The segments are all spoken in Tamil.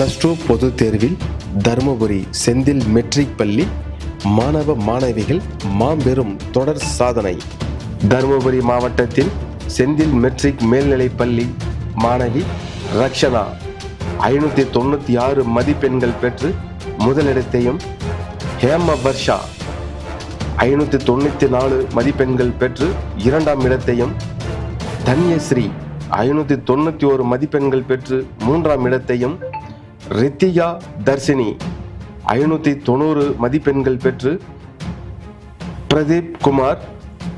பிளஸ் டூ பொதுத் தேர்வில் தருமபுரி செந்தில் மெட்ரிக் பள்ளி மாணவ மாணவிகள் மாபெரும் தொடர் சாதனை. தருமபுரி மாவட்டத்தில் செந்தில் மெட்ரிக் மேல்நிலைப் பள்ளி மாணவி ரக்ஷனா. ஐநூற்றி தொண்ணூற்றி ஆறு மதிப்பெண்கள் பெற்று முதலிடத்தையும் ஹேம வர்ஷா. ஐநூற்றி தொண்ணூற்றி நாலு மதிப்பெண்கள் பெற்று இரண்டாம் இடத்தையும் தன்யஸ்ரீ. ஐநூற்றி தொண்ணூற்றி ஒரு மதிப்பெண்கள் பெற்று மூன்றாம் இடத்தையும் ரித்தியா தர்ஷினி ஐநூற்றி தொண்ணூறு மதிப்பெண்கள் பெற்று பிரதீப் குமார்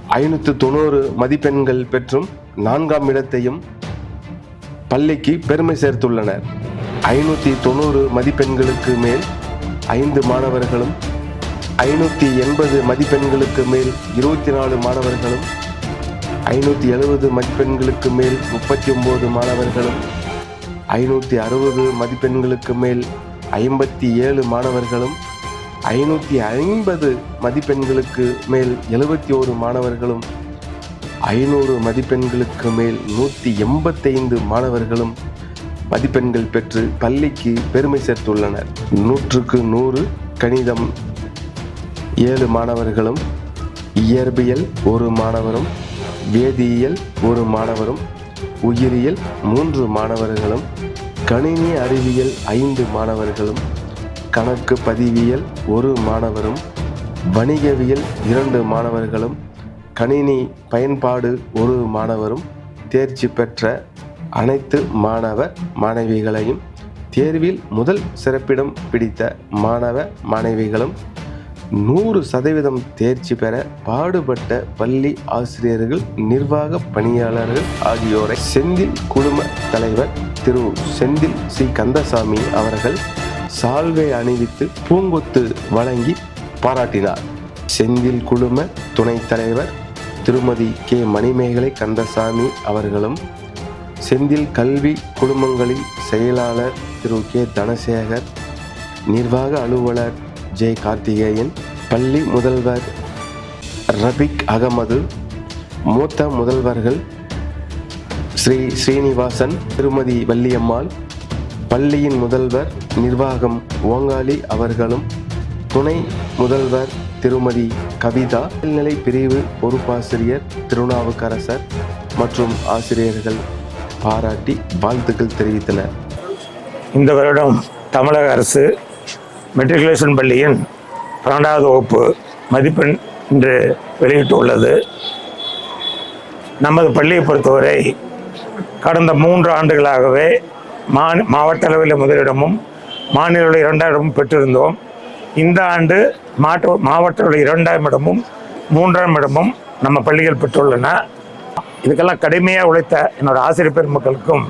ஐநூற்றி தொண்ணூறு மதிப்பெண்கள் பெற்றும் நான்காம் இடத்தையும் பள்ளிக்கு பெருமை சேர்த்துள்ளனர். ஐநூற்றி தொண்ணூறு மதிப்பெண்களுக்கு மேல் ஐந்து மாணவர்களும் ஐநூற்றி எண்பது மதிப்பெண்களுக்கு மேல் இருபத்தி நாலு மாணவர்களும் ஐநூற்றி எழுபது மதிப்பெண்களுக்கு மேல் முப்பத்தி ஒம்பது மாணவர்களும் ஐநூற்றி அறுபது மதிப்பெண்களுக்கு மேல் ஐம்பத்தி ஏழு மாணவர்களும் ஐநூற்றி ஐம்பது மதிப்பெண்களுக்கு மேல் எழுபத்தி ஓரு மாணவர்களும் ஐநூறு மதிப்பெண்களுக்கு மேல் நூற்றி எண்பத்தைந்து மாணவர்களும் மதிப்பெண்கள் பெற்று பள்ளிக்கு பெருமை சேர்த்துள்ளனர். நூற்றுக்கு நூறு கணிதம் ஏழு மாணவர்களும் இயற்பியல் ஒரு மாணவரும் வேதியியல் ஒரு மாணவரும் உயிரியல் மூன்று மாணவர்களும் கணினி அறிவியல் ஐந்து மாணவர்களும் கணக்கு பதிவியல் ஒரு மாணவரும் வணிகவியல் இரண்டு மாணவர்களும் கணினி பயன்பாடு ஒரு மாணவரும் தேர்ச்சி பெற்ற அனைத்து மாணவ மாணவிகளையும் தேர்வில் முதல் சிறப்பிடம் பிடித்த மாணவ மாணவிகளும் நூறு சதவீதம் தேர்ச்சி பெற பாடுபட்ட பள்ளி ஆசிரியர்கள் நிர்வாக பணியாளர்கள் ஆகியோரை செந்தில் குழும தலைவர் திரு செந்தில் சி. கந்தசாமி அவர்கள் சால்வை அணிவித்து பூங்கொத்து வழங்கி பாராட்டினார். செந்தில் குழும துணைத் தலைவர் திருமதி கே. மணிமேகலை கந்தசாமி அவர்களும் செந்தில் கல்வி குடும்பங்களின் செயலாளர் திரு கே. தனசேகர் நிர்வாக அலுவலர் ஜெய் கார்த்திகேயன் பள்ளி முதல்வர் ரபிக் அகமது மூத்த முதல்வர்கள் ஸ்ரீ ஸ்ரீனிவாசன் திருமதி வள்ளியம்மாள் பள்ளியின் முதல்வர் நிர்வாகம் ஓங்காளி அவர்களும் துணை முதல்வர் திருமதி கவிதா மேல்நிலை பிரிவு பொறுப்பாசிரியர் திருநாவுக்கரசர் மற்றும் ஆசிரியர்கள் பாராட்டி வாழ்த்துக்கள் தெரிவித்தனர். இந்த வருடம் தமிழக அரசு மெட்ரிகுலேஷன் பள்ளியின் பன்னெண்டாவது வகுப்பு மதிப்பெண் இன்று வெளியிட்டுள்ளது. நமது பள்ளியை பொறுத்தவரை கடந்த மூன்று ஆண்டுகளாகவே மா மாவட்ட அளவில் முதலிடமும் மாநில இரண்டாம் இடமும் பெற்றிருந்தோம். இந்த ஆண்டு மாட்டு மாவட்ட இரண்டாம் இடமும் மூன்றாம் இடமும் நம்ம பள்ளிகள் பெற்றுள்ளன. இதுக்கெல்லாம் கடுமையாக உழைத்த என்னோட ஆசிரியர் பெருமக்களுக்கும்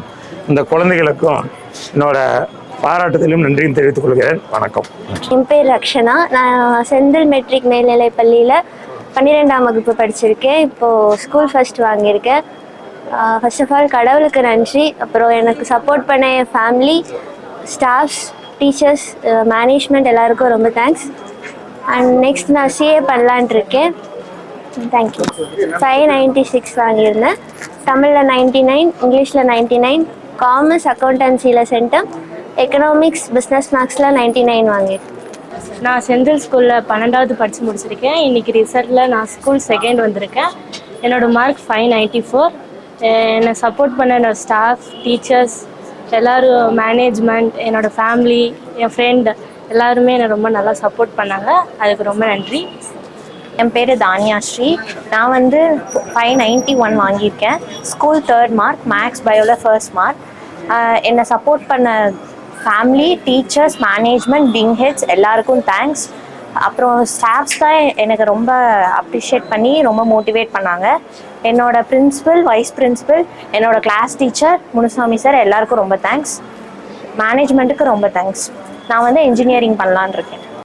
இந்த குழந்தைகளுக்கும் என்னோட பாராட்டுதலும் நன்றியும் தெரிவித்துக் கொள்கிறேன். வணக்கம். என் பேர் ரக்ஷனா. நான் செந்தில் மெட்ரிக் மேல்நிலை பள்ளியில் பன்னிரெண்டாம் வகுப்பு படிச்சிருக்கேன். இப்போது ஸ்கூல் ஃபர்ஸ்ட் வாங்கியிருக்கேன். ஃபர்ஸ்ட் ஆஃப் ஆல் கடவுளுக்கு நன்றி. அப்புறம் எனக்கு சப்போர்ட் பண்ண என் ஃபேமிலி ஸ்டாஃப்ஸ் டீச்சர்ஸ் மேனேஜ்மெண்ட் எல்லாருக்கும் ரொம்ப தேங்க்ஸ் அண்ட் நெக்ஸ்ட் நான் சிஏ பண்ணலான்ட்டு இருக்கேன். Thank you five ninety six வாங்கியிருந்தேன். தமிழில் நைன்ட்டி நைன் இங்கிலீஷில் நைன்ட்டி நைன் காமர்ஸ் அக்கௌண்டன்சியில் சென்டம் எக்கனாமிக்ஸ் பிஸ்னஸ் மேக்ஸில் நைன்ட்டி நைன் வாங்கியிருக்கேன் நான் செந்தில் ஸ்கூலில் பன்னெண்டாவது படித்து முடிச்சிருக்கேன். இன்றைக்கி ரிசல்ட்டில் நான் ஸ்கூல் செகண்ட் வந்திருக்கேன். என்னோட மார்க் ஃபைவ் நைன்ட்டி ஃபோர் என்னை சப்போர்ட் பண்ண என்னோட ஸ்டாஃப் டீச்சர்ஸ் எல்லோரும் மேனேஜ்மெண்ட் என்னோடய ஃபேமிலி என் ஃப்ரெண்ட் எல்லாருமே என்னை ரொம்ப நல்லா சப்போர்ட் பண்ணாங்க. அதுக்கு ரொம்ப நன்றி. என் பேர் தானியாஸ்ரீ நான் வந்து ஃபைவ் நைன்ட்டி ஒன் வாங்கியிருக்கேன் ஸ்கூல் தேர்ட் மார்க் மேக்ஸ் பயோவில் ஃபர்ஸ்ட் மார்க் என்னை சப்போர்ட் பண்ண family teachers management wing heads எல்லாருக்கும் தேங்க்ஸ் அப்புறம் ஸ்டாஃப்ஸ் தான் எனக்கு ரொம்ப அப்ரிஷியேட் பண்ணி ரொம்ப மோட்டிவேட் பண்ணாங்க. என்னோட பிரின்சிபல் வைஸ் பிரின்சிபல் என்னோட கிளாஸ் டீச்சர் முனுசாமி சார் எல்லாருக்கும் ரொம்ப தேங்க்ஸ் மேனேஜ்மெண்ட்டுக்கு ரொம்ப தேங்க்ஸ் நான் வந்து இன்ஜினியரிங் பண்ணலான்னு இருக்கேன்.